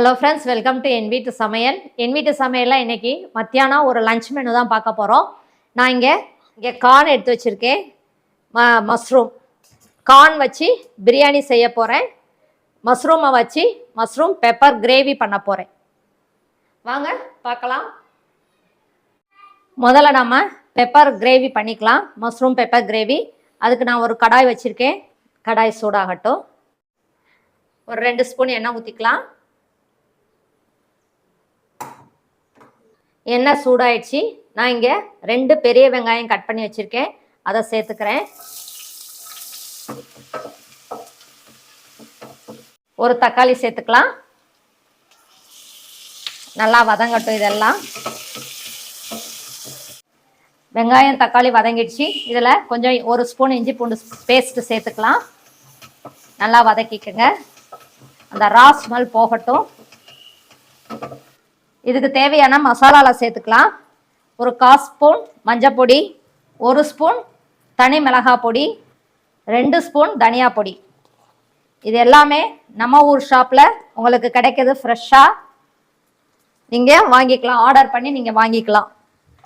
Hello friends welcome to என் வீட்டு சமையல். என் வீட்டு சமையலில் இன்னைக்கு மத்தியானம் ஒரு லஞ்ச் மெனு தான் பார்க்க போகிறோம் நான் இங்கே இங்கே கார்ன் எடுத்து வச்சுருக்கேன். ம மஷ்ரூம் கார்ன் வச்சு பிரியாணி செய்ய போகிறேன் மஷ்ரூமை வச்சு மஷ்ரூம் பெப்பர் கிரேவி பண்ண போகிறேன் வாங்க பார்க்கலாம். முதல்ல நம்ம பெப்பர் கிரேவி பண்ணிக்கலாம். மஷ்ரூம் பெப்பர் கிரேவி அதுக்கு நான் ஒரு கடாய் வச்சுருக்கேன். கடாய் சூடாகட்டும். ஒரு ரெண்டு ஸ்பூன் எண்ணெய் ஊற்றிக்கலாம் எண்ணெய் சூடாயிடுச்சு? நான் இங்கே ரெண்டு பெரிய வெங்காயம் கட் பண்ணி வச்சுருக்கேன். அதை சேர்த்துக்கிறேன். ஒரு தக்காளி சேர்த்துக்கலாம். நல்லா வதங்கட்டும் இதெல்லாம். வெங்காயம் தக்காளி வதங்கிடுச்சு. இதில் கொஞ்சம் ஒரு ஸ்பூன் இஞ்சி பூண்டு பேஸ்ட்டு சேர்த்துக்கலாம். நல்லா வதக்கிக்கோங்க. அந்த ரா ஸ்மெல் போகட்டும். இதுக்கு தேவையான மசாலாவில் சேர்த்துக்கலாம். ஒரு கால் ஸ்பூன் மஞ்சள் பொடி ஒரு ஸ்பூன் தனி மிளகா பொடி ரெண்டு ஸ்பூன் தனியா பொடி. இது எல்லாமே நம்ம ஊர் ஷாப்பில் உங்களுக்கு கிடைக்கிது ஃப்ரெஷ்ஷாக நீங்கள் வாங்கிக்கலாம் ஆர்டர் பண்ணி நீங்கள் வாங்கிக்கலாம்.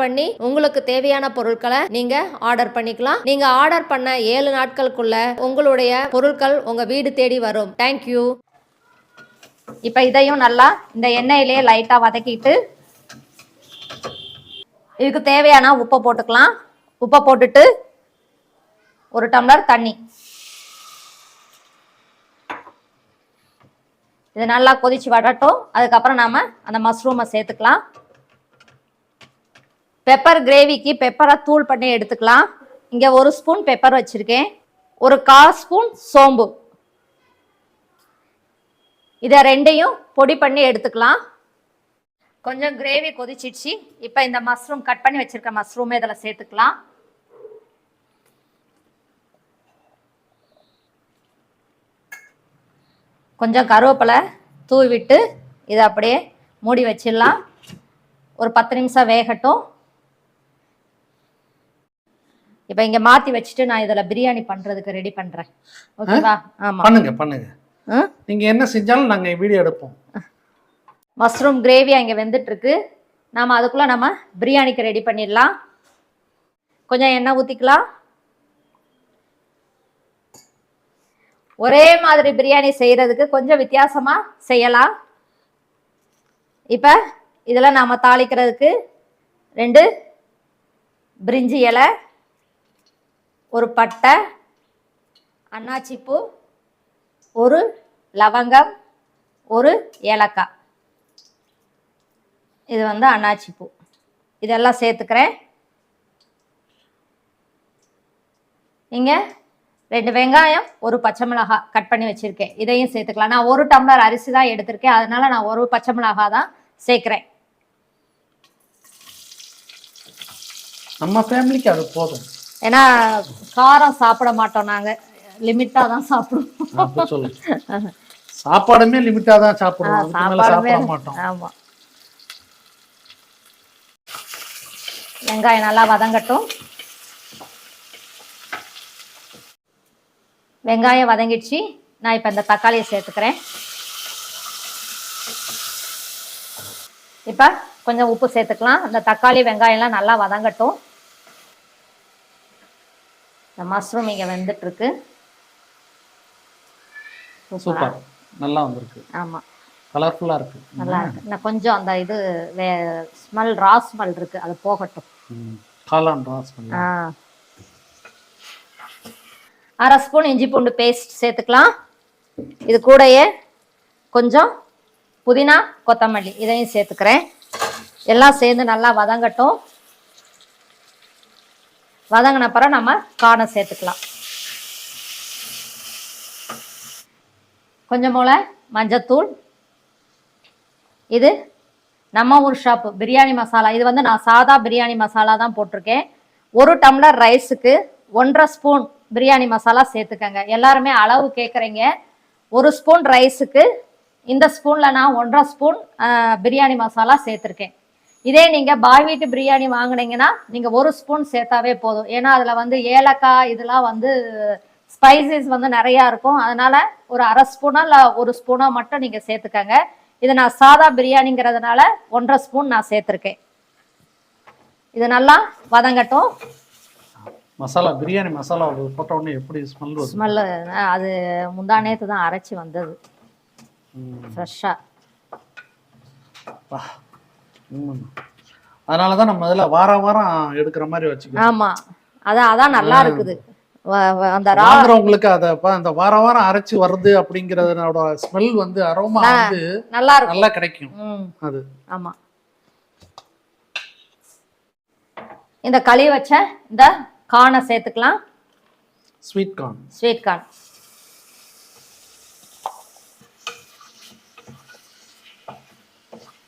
பண்ணி உங்களுக்கு தேவையான பொருட்களை நீங்க ஆர்டர் பண்ணிக்கலாம். நீங்க ஆர்டர் பண்ண ஏழு நாட்களுக்குள்ள உங்களுடைய பொருட்கள் உங்க வீடு தேடி வரும். தேங்க்யூ இப்ப இதையும் நல்லா இந்த எண்ணெயிலே லைட்டா வதக்கிட்டு இதுக்கு தேவையான உப்பை போட்டுக்கலாம். உப்பை போட்டுட்டு ஒரு டம்ளர் தண்ணி. இது நல்லா கொதிச்சு வடட்டும் அதுக்கப்புறம் நாம அந்த மஷ்ரூமை சேர்த்துக்கலாம். பெப்பர் கிரேவிக்கு பெப்பரை தூள் பண்ணி எடுத்துக்கலாம். இங்கே ஒரு ஸ்பூன் பெப்பர் வச்சுருக்கேன். ஒரு கால் ஸ்பூன் சோம்பு. இதை ரெண்டையும் பொடி பண்ணி எடுத்துக்கலாம். கொஞ்சம் கிரேவி கொதிச்சிடுச்சு. இப்போ இந்த மஷ்ரூம் கட் பண்ணி வச்சுருக்க மஷ்ரூமே இதில் சேர்த்துக்கலாம். கொஞ்சம் கருவேப்பிலை தூவி விட்டு இதை அப்படியே மூடி வச்சிடலாம். ஒரு பத்து நிமிஷம் வேகட்டும். இப்போ இங்கே மாற்றி வச்சுட்டு நான் இதில் பிரியாணி பண்ணுறதுக்கு ரெடி பண்ணுறேன் ஓகேவா ஆமாம் பண்ணுங்க என்ன செஞ்சாலும் நாங்க வீடியோ எடுப்போம். மஷ்ரூம் கிரேவி அங்கே வெந்துட்டுருக்கு. நாம் அதுக்குள்ளே நம்ம பிரியாணிக்கு ரெடி பண்ணிடலாம். கொஞ்சம் எண்ணெய் ஊற்றிக்கலாம் ஒரே மாதிரி பிரியாணி செய்கிறதுக்கு கொஞ்சம் வித்தியாசமாக செய்யலாம். இப்போ இதில் நாம் தாளிக்கிறதுக்கு ரெண்டு பிரிஞ்சி இலை ஒரு பட்டை அன்னாச்சிப்பூ ஒரு லவங்கம் ஒரு ஏலக்காய். இது வந்து அன்னாச்சிப்பூ இதெல்லாம் சேர்த்துக்கிறேன். இங்கே ரெண்டு வெங்காயம் ஒரு பச்சை மிளகாய் கட் பண்ணி வச்சுருக்கேன். இதையும் சேர்த்துக்கலாம். நான் ஒரு டம்ளர் அரிசி தான் எடுத்திருக்கேன். அதனால் நான் ஒரு பச்சை மிளகாய் தான் சேர்க்குறேன். நம்ம ஃபேமிலிக்கு அது போதும். ஏன்னா காரம் சாப்பிட மாட்டோம் நாங்கள் லிமிட்டாக தான் சாப்பிடுவோம். சாப்பாடுமே லிமிட்டா தான் சாப்பிடுவோம். சாப்பிட மாட்டோம். ஆமாம் வெங்காயம் நல்லா வதங்கட்டும். வெங்காயம் வதங்கிடுச்சு. நான் இப்போ இந்த தக்காளியை சேர்த்துக்கிறேன். இப்போ கொஞ்சம் உப்பு சேர்த்துக்கலாம். இந்த தக்காளி வெங்காயம்லாம் நல்லா வதங்கட்டும். இந்த மஷ்ரூம் இங்கே வெந்துட்டுருக்கு. சூப்பர். நல்லா வந்திருக்கு. ஆமாம் கலர்ஃபுல்லா இருக்கு. நல்லா இருக்கு. இன்னும் கொஞ்சம் அந்த இது வே ஸ்மெல் ரா ஸ்மெல் இருக்கு. அது போகட்டும். காளான் ராஸ் பண்ணி ஆ. அரை ஸ்பூன் இஞ்சி பூண்டு பேஸ்ட் சேர்த்துக்கலாம். இது கூடயே கொஞ்சம் புதினா கொத்தமல்லி இதையும் சேர்த்துக்கிறேன். எல்லாம் சேர்ந்து நல்லா வதங்கட்டும். வதங்கினப்பறம் நம்ம காரம் சேர்த்துக்கலாம். கொஞ்சம் போல மஞ்சத்தூள். இது நம்ம ஊர் ஷாப் பிரியாணி மசாலா. இது வந்து நான் சாதா பிரியாணி மசாலா தான் போட்டிருக்கேன். ஒரு டம்ளர் ரைஸுக்கு ஒன்றரை ஸ்பூன் பிரியாணி மசாலா சேர்த்துக்கங்க. எல்லாருமே அளவு கேட்குறீங்க ஒரு ஸ்பூன் ரைஸுக்கு இந்த ஸ்பூனில் நான் ஒன்றரை ஸ்பூன் பிரியாணி மசாலா சேர்த்துருக்கேன். இதே நீங்கள் பாய் வீட்டு பிரியாணி வாங்குனீங்கன்னா நீங்கள் ஒரு ஸ்பூன் சேர்த்தாவே போதும். ஏன்னா அதில் வந்து ஏலக்காய் இதெல்லாம் வந்து ஸ்பைசஸ் வந்து நிறையா இருக்கும். அதனால ஒரு அரை ஸ்பூனா இல்லை ஒரு ஸ்பூனா மட்டும் நீங்கள் சேர்த்துக்கங்க. இது நான் சாதா பிரியாணிங்கிறதுனால ஒன்றரை ஸ்பூன் நான் சேர்த்துருக்கேன். இது நல்லா வதங்கட்டும். மசாலா பிரியாணி மசாலா போட்ட உடனே எப்படி ஸ்மெல் ஸ்மெல்லு அது முந்தா நேத்து தான் அரைச்சி வந்தது. ஃப்ரெஷ்ஷாக வா. ம். அதனாலதான் நம்ம இதுல வார வாரம் எடுக்கிற மாதிரி வச்சுக்கோம் ஆமாம் அதான் அதான் நல்லா இருக்குது. அந்த வாங்குறவங்களுக்கு அத அந்த வார வாரம் அரைச்சு வருது அப்படிங்கறதோட ஸ்மெல் வந்து அரோமா வந்து நல்லா இருக்கும் நல்லா கிடைக்கும். அது. ஆமா. இந்த களி வச்ச இந்த கார்னை சேர்த்துக்கலாம். ஸ்வீட் கார்ன் ஸ்வீட் கார்ன்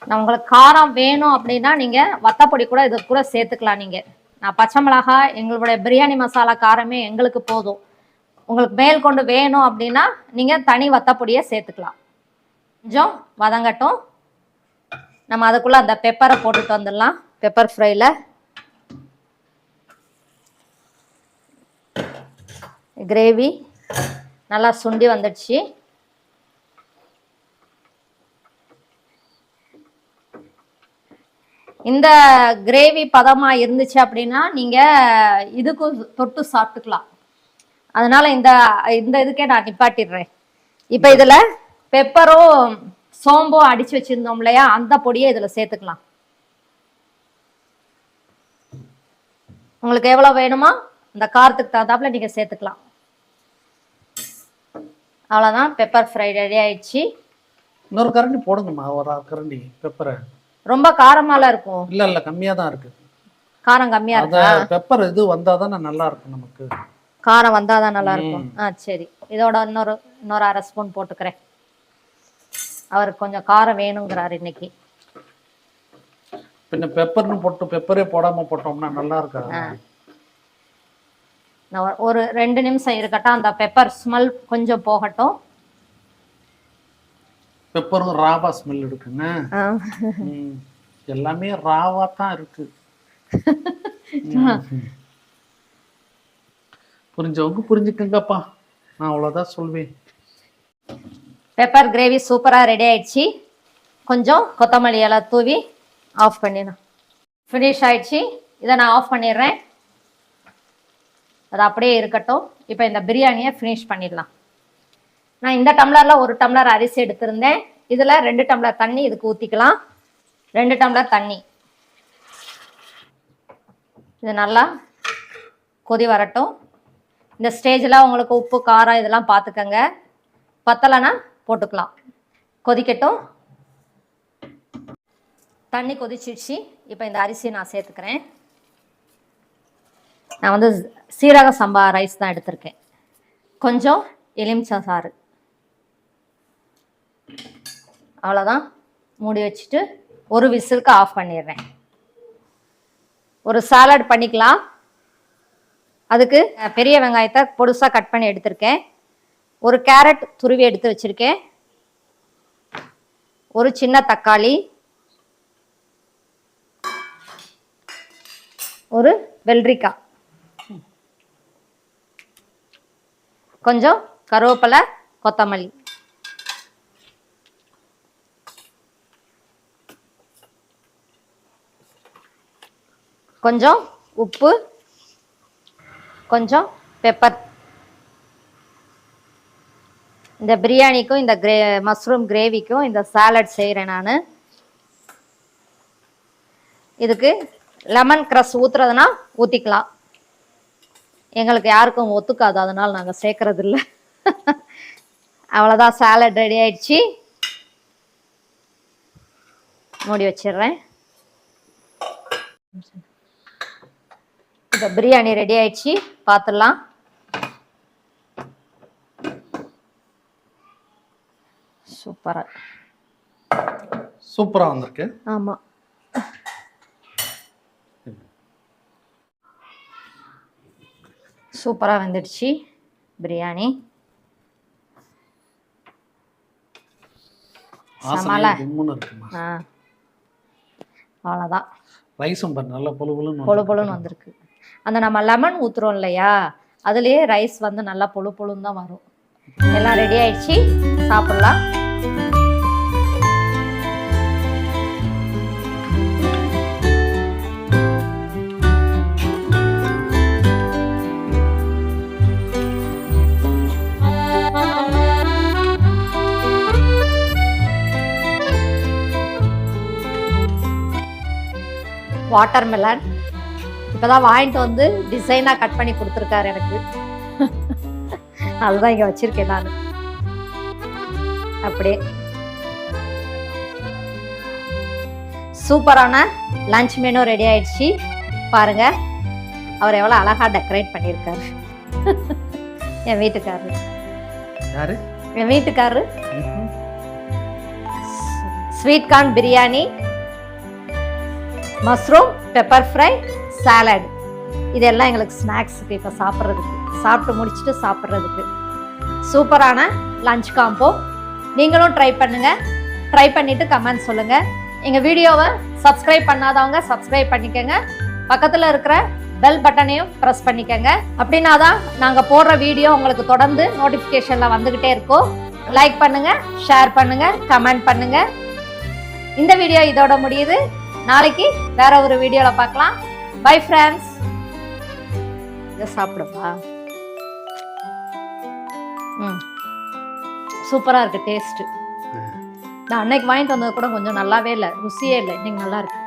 நான் உங்களுக்கு காரம் வேணும் அப்படின்னா நீங்க வத்தப்பொடி கூட இது கூட சேர்த்துக்கலாம் நீங்க. நான் பச்சை மிளகாய் எங்களுடைய பிரியாணி மசாலா காரமே எங்களுக்கு போதும். உங்களுக்கு மேல் கொண்டு வேணும் அப்படின்னா நீங்க தனி வத்தப்பொடியை சேர்த்துக்கலாம். கொஞ்சம் வதங்கட்டும். நம்ம அதுக்குள்ள அந்த பெப்பரை போட்டுட்டு வந்துடலாம். பெப்பர் ஃப்ரைல. கிரேவி நல்லா சுண்டி வந்துடுச்சு. இந்த கிரேவி பதமா இருந்துச்சு அப்படின்னா நீங்க இதுக்கு தொட்டு சாப்பிட்டுக்கலாம். அதனால இந்த இந்த இதுக்கே நான் நிப்பாட்டிடுறேன். இப்போ இதுல பெப்பரும் சோம்பும் அடிச்சு வச்சிருந்தோம் இல்லையா? அந்த பொடியை இதுல சேர்த்துக்கலாம். உங்களுக்கு எவ்வளவு வேணுமோ இந்த காரத்துக்கு தகுந்தாப்புல நீங்க சேர்த்துக்கலாம். அவ்வளோதான் பெப்பர் ஃப்ரை ரெடி ஆயிடுச்சு. இன்னொரு கரண்டி போடுங்கம்மா ஒரு கரண்டி பெப்பரை ரொம்ப காரமால இருக்கும். இல்ல இல்ல கம்மியா தான் இருக்கு. காரம் கம்மியா இருக்கா? பெப்பர் இது வந்தாதானே நல்லா இருக்கும் நமக்கு. காரம் வந்தாதான் நல்லா இருக்கும். ஆ சரி. இதோட இன்னொரு இன்னொரு அரை ஸ்பூன் போட்டுக்கிறேன். அவருக்கு கொஞ்சம் காரம் வேணுங்கிறாரு இன்னைக்கு. பின்ன பெப்பர்னு போட்டு பெப்பரே போடாம போட்டோம்னா நல்லா இருக்காது ஒரு ரெண்டு நிமிஷம் இருக்கட்டும். அந்த பெப்பர் ஸ்மெல் கொஞ்சம் போகட்டும். பெப்பரும் ராவா ஸ்மெல் எடுக்குங்க. ம். எல்லாமே ராவா தான் இருக்கு. புரிஞ்சவங்க புரிஞ்சுக்கங்கப்பா. நான் அவ்வளவுதான் சொல்வேன். பெப்பர் கிரேவி சூப்பராக ரெடி ஆயிடுச்சு. கொஞ்சம் கொத்தமல்லி இலை தூவி ஆஃப் பண்ணிடணும் ஃபினிஷ் ஆயிடுச்சு. இதை நான் ஆஃப் பண்ணிடுறேன். அது அப்படியே இருக்கட்டும். இப்போ இந்த பிரியாணியை ஃபினிஷ் பண்ணிடலாம். நான் இந்த டம்ளரில் ஒரு டம்ளர் அரிசி எடுத்திருந்தேன். இதில் ரெண்டு டம்ளர் தண்ணி இதுக்கு ஊற்றிக்கலாம் ரெண்டு டம்ளர் தண்ணி. இது நல்லா கொதி வரட்டும். இந்த ஸ்டேஜில் உங்களுக்கு உப்பு காரம் இதெல்லாம் பார்த்துக்கங்க பத்தலைன்னா போட்டுக்கலாம். கொதிக்கட்டும். தண்ணி கொதிச்சிடுச்சு. இப்போ இந்த அரிசி நான் சேர்த்துக்கிறேன். நான் வந்து சீரக சம்பா ரைஸ் தான் எடுத்திருக்கேன். கொஞ்சம் எலுமிச்சை சாறு. அவ்வளோதான் மூடி வச்சுட்டு ஒரு விசிலுக்கு ஆஃப் பண்ணிடுறேன். ஒரு சாலட் பண்ணிக்கலாம். அதுக்கு பெரிய வெங்காயத்தை பொடுசாக கட் பண்ணி எடுத்திருக்கேன். ஒரு கேரட் துருவி எடுத்து வச்சிருக்கேன். ஒரு சின்ன தக்காளி. ஒரு வெள்ளரிக்காய். கொஞ்சம் கருவேப்பிலை கொத்தமல்லி. கொஞ்சம் உப்பு கொஞ்சம் பெப்பர் இந்த பிரியாணிக்கும் இந்த கிரே மஷ்ரூம் கிரேவிக்கும் இந்த சாலட் செய்கிறேன் நான். இதுக்கு லெமன் க்ரஸ் ஊற்றுறதுனா ஊற்றிக்கலாம் எங்களுக்கு யாருக்கும் ஒத்துக்காது அதனால் நாங்கள் சேர்க்கறது இல்லை அவ்வளோதான் சாலட் ரெடி ஆயிடுச்சு. மூடி வச்சிடுறேன். இப்போ பிரியாணி ரெடி ஆயிடுச்சு. பார்த்துடலாம் சூப்பராக சூப்பரா வந்திருக்கு. ஆமா. சூப்பரா வந்துடுச்சு பிரியாணி. அவ்வளோதான் ரைஸும் நல்ல பொழு பொழுன்னு பொழு. பொழுன்னு வந்திருக்கு. அந்த நம்ம லெமன் ஊற்றுறோம் இல்லையா? அதுலேயே ரைஸ் வந்து நல்லா பொழு பொழுன்னு தான் வரும். எல்லாம் ரெடி ஆயிடுச்சு. சாப்பிடலாம். வாட்டர்மெலன் இப்போதான் வாங்கிட்டு வந்து டிசைனாக கட் பண்ணி கொடுத்துருக்காரு எனக்கு. அதுதான் இங்கே வச்சிருக்கேன் நான். அப்படியே. சூப்பரான லஞ்ச் மெனு ரெடி ஆயிடுச்சு. பாருங்க. அவர் எவ்வளோ அழகா டெக்கரேட் பண்ணியிருக்காரு. என் வீட்டுக்காரரு. யாரு? என் வீட்டுக்காரரு. Sweet corn biryani mushroom pepper fry salad இதெல்லாம் எங்களுக்கு ஸ்நாக்ஸுக்கு இப்போ சாப்பிட்றதுக்கு. சாப்பிட்டு முடிச்சுட்டு சாப்பிட்றதுக்கு. சூப்பரான லஞ்ச் காம்போ நீங்களும் ட்ரை பண்ணுங்கள் ட்ரை பண்ணிவிட்டு கமெண்ட் சொல்லுங்கள் எங்கள் வீடியோவை சப்ஸ்கிரைப் பண்ணாதவங்க சப்ஸ்கிரைப் பண்ணிக்கோங்க. பக்கத்தில் இருக்கிற பெல் பட்டனையும் ப்ரெஸ் பண்ணிக்கோங்க. அப்படின்னா தான் நாங்கள் போடுற வீடியோ உங்களுக்கு தொடர்ந்து நோட்டிஃபிகேஷனில் வந்துக்கிட்டே இருக்கும். லைக் பண்ணுங்கள் ஷேர் பண்ணுங்கள் கமெண்ட் பண்ணுங்கள் இந்த வீடியோ இதோட முடியுது. நாளைக்கு வேற ஒரு வீடியோவில் பார்க்கலாம். பை ஃப்ரெண்ட்ஸ் இதை சாப்பிடுப்பா. ம். சூப்பராக இருக்கு டேஸ்ட்டு நான் அன்னைக்கு வாங்கிட்டு வந்தது கூட கொஞ்சம் நல்லாவே இல்லை ருசியே இல்லை இன்னைக்கு நல்லா இருக்கு.